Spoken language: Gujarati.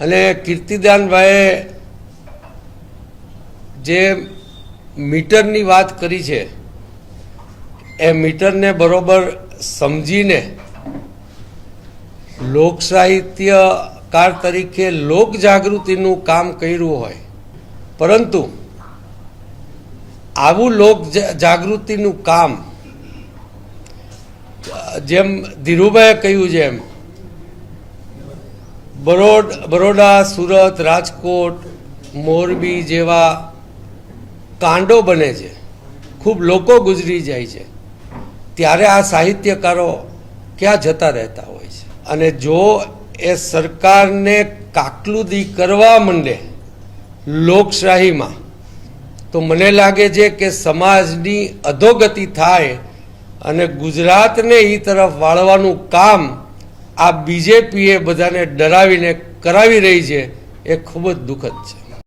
અને કીર્તિદાનભાઈએ જે મીટરની વાત કરી છે, એ મીટરને બરોબર સમજીને લોક સાહિત્યકાર તરીકે લોક જાગૃતિનું કામ કર્યું હોય, પરંતુ આવું લોક જાગૃતિનું કામ, જેમ ધીરુભાઈએ કહ્યું છે એમ બરોડ, બરોડા, સુરત, રાજકોટ, મોરબી જેવા કાંડો બને છે. ખૂબ લોકો ગુજરી જાય છે. ત્યારે આ સાહિત્યકારો ક્યાં જતા રહેતા હોય છે? અને જો એ સરકારને કાકલુદી કરવા માંડે લોકશાહીમાં, તો મને લાગે છે કે સમાજની અધોગતિ થાય અને ગુજરાતને એ તરફ વાળવાનું કામ આ બીજેપીએ બધાને ડરાવીને કરાવી રહી છે એ ખૂબ જ દુઃખદ છે.